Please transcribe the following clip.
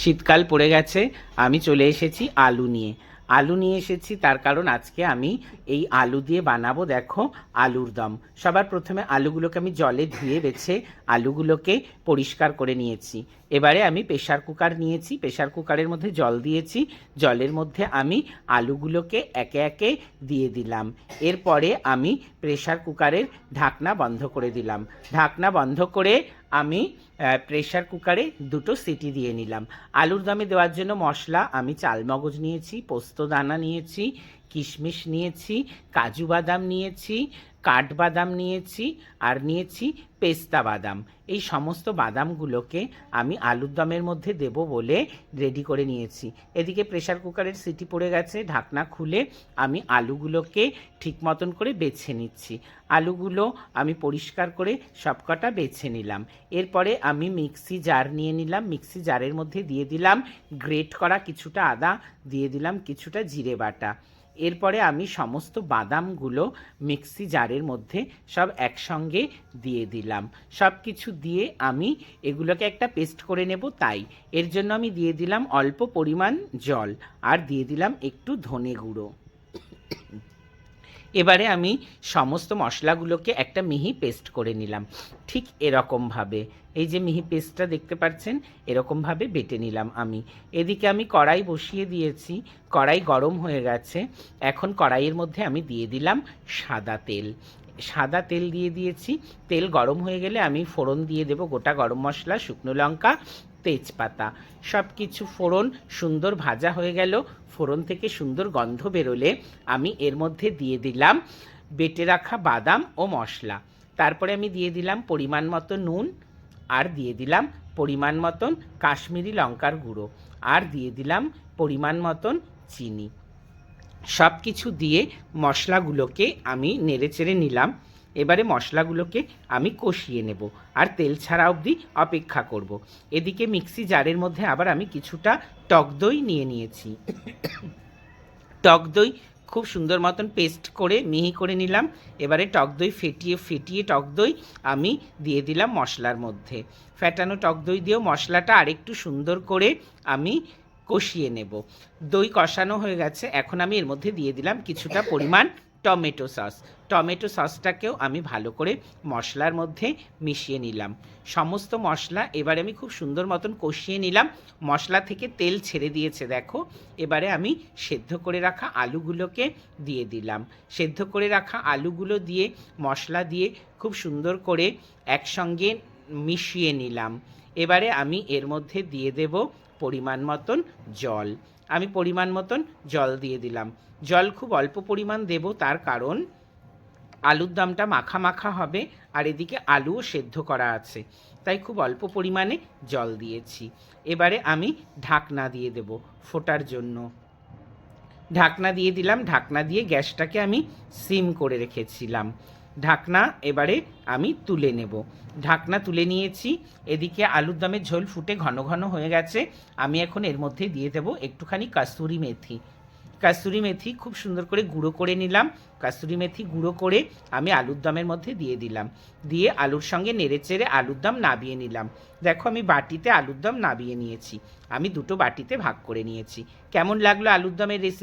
শীতকাল পড়ে গেছে, আমি চলে এসেছি আলু নিয়ে। আলু নিয়ে এসেছি, তার কারণ আজকে আমি এই আলু দিয়ে বানাবো, দেখো, আলুর দম। সবার প্রথমে আলুগুলোকে আমি জলে ধুয়ে বেছে আলুগুলোকে পরিষ্কার করে নিয়েছি। এবারে আমি প্রেশার কুকার নিয়েছি প্রেশার কুকারের মধ্যে জল দিয়েছি, জলের মধ্যে আমি আলুগুলোকে একে একে দিয়ে দিলাম। এরপরে আমি প্রেশার কুকারের ঢাকনা বন্ধ করে দিলাম। ঢাকনা বন্ধ করে আমি প্রেশার কুকারে দুটো সিটি দিয়ে নিলাম। আলুর দমে দেওয়ার জন্য মশলা, আমি চালমগজ নিয়েছি, পোস্ত দানা নিয়েছি, কিশমিশ নিয়েছি, কাজু বাদাম নিয়েছি কাঠবাদাম নিয়েছি আর নিয়েছি পেস্তা বাদাম। এই সমস্ত বাদামগুলোকে আমি আলুর দমের মধ্যে দেব বলে রেডি করে নিয়েছি। এদিকে প্রেশার কুকারের সিটি পড়ে গেছে, ঢাকনা খুলে আমি আলুগুলোকে ঠিক মতন করে বেছে নিচ্ছি। আলুগুলো আমি পরিষ্কার করে সবকটা বেছে নিলাম। এরপরে আমি মিক্সি জার নিয়ে নিলাম। মিক্সি জারের মধ্যে দিয়ে দিলাম, গ্রেট করা কিছুটা আদা, দিয়ে দিলাম কিছুটা জিরে বাটা। এরপরে আমি সমস্ত বাদামগুলো মিক্সি জারের মধ্যে সব একসঙ্গে দিয়ে দিলাম। সব কিছু দিয়ে আমি এগুলোকে একটা পেস্ট করে নেব তাই। এর জন্য আমি দিয়ে দিলাম অল্প পরিমাণ জল আর দিয়ে দিলাম একটু ধনে গুঁড়ো। এবারে আমি সমস্ত মশলাগুলোকে একটা মিহি পেস্ট করে নিলাম। ঠিক এরকমভাবে। এই যে মিহি পেস্টটা দেখতে পাচ্ছেন, এরকমভাবে বেটে নিলাম আমি। এদিকে আমি কড়াই বসিয়ে দিয়েছি। কড়াই গরম হয়ে গেছে। এখন কড়াইয়ের মধ্যে আমি দিয়ে দিলাম সাদা তেল। সাদা তেল দিয়ে দিয়েছি। তেল গরম হয়ে গেলে আমি ফোড়ন দিয়ে দেব গোটা গরম মশলা, শুকনো লঙ্কা তেজপাতা। সব কিছু ফোড়ন, সুন্দর ভাজা হয়ে গেল। ফোড়ন থেকে সুন্দর গন্ধ বেরোলে আমি এর মধ্যে দিয়ে দিলাম বেটে রাখা বাদাম ও মশলা। তারপরে আমি দিয়ে দিলাম পরিমাণ মতো নুন আর দিয়ে দিলাম পরিমাণ মতন কাশ্মীরি লঙ্কার গুঁড়ো আর দিয়ে দিলাম পরিমাণ মতন চিনি। সব কিছু দিয়ে মশলাগুলোকে আমি নেড়েচেড়ে নিলাম। এবারে মশলাগুলোকে আমি কষিয়ে নেব আর তেল ছাড়া অবধি অপেক্ষা করব। এদিকে মিক্সি জারের মধ্যে আবার আমি কিছুটা টক দই নিয়ে নিয়েছি। টক দই খুব সুন্দর মতন পেস্ট করে মিহি করে নিলাম। এবারে টক দই ফেটিয়ে ফেটিয়ে টক দই আমি দিয়ে দিলাম মশলার মধ্যে। ফ্যাটানো টক দই দিয়েও মশলাটা আরেকটু সুন্দর করে আমি কষিয়ে নেব। দই কষানো হয়ে গেছে, এখন আমি এর মধ্যে দিয়ে দিলাম কিছুটা পরিমাণ টমেটো সস। টমেটো সসটাকেও আমি ভালো করে মশলার মধ্যে মিশিয়ে নিলাম। সমস্ত মশলা এবারে আমি খুব সুন্দর মতন কষিয়ে নিলাম। মশলা থেকে তেল ছেড়ে দিয়েছে, দেখো। এবারে আমি সেদ্ধ করে রাখা আলুগুলোকে দিয়ে দিলাম। সেদ্ধ করে রাখা আলুগুলো দিয়ে, মশলা দিয়ে খুব সুন্দর করে একসঙ্গে মিশিয়ে নিলাম। এবারে আমি এর মধ্যে দিয়ে দেব পরিমাণ মতন জল। আমি পরিমাণ মতন জল দিয়ে দিলাম। জল খুব অল্প পরিমাণ দেব, তার কারণ আলুর দমটা মাখা মাখা হবে আর এদিকে আলুও সেদ্ধ করা আছে, তাই খুব অল্প পরিমাণে জল দিয়েছি। এবারে আমি ঢাকনা দিয়ে দেব ফোটার জন্য। ঢাকনা দিয়ে দিলাম, ঢাকনা দিয়ে গ্যাসটাকে আমি সিম করে রেখেছিলাম। ঢাকনা এবারে আমি তুলে নেব। ঢাকনা তুলে নিয়েছি। এদিকে আলুর দমের ঝোল ফুটে ঘন ঘন হয়ে গেছে। আমি এখন এর মধ্যে দিয়ে দেব একটুখানি কাস্তুরি মেথি। কাস্তুরি মেথি খুব সুন্দর করে গুঁড়ো করে নিলাম। কাস্তুরি মেথি গুঁড়ো করে আমি আলুর দমের মধ্যে দিয়ে দিলাম। দিয়ে আলুর সঙ্গে নেড়ে চেড়ে আলুর দম নাবিয়ে নিলাম। দেখো আমি বাটিতে আলুর দম নাবিয়ে নিয়েছি। আমি দুটো বাটিতে ভাগ করে নিয়েছি। কেমন লাগল আলুর দমের রেসিপি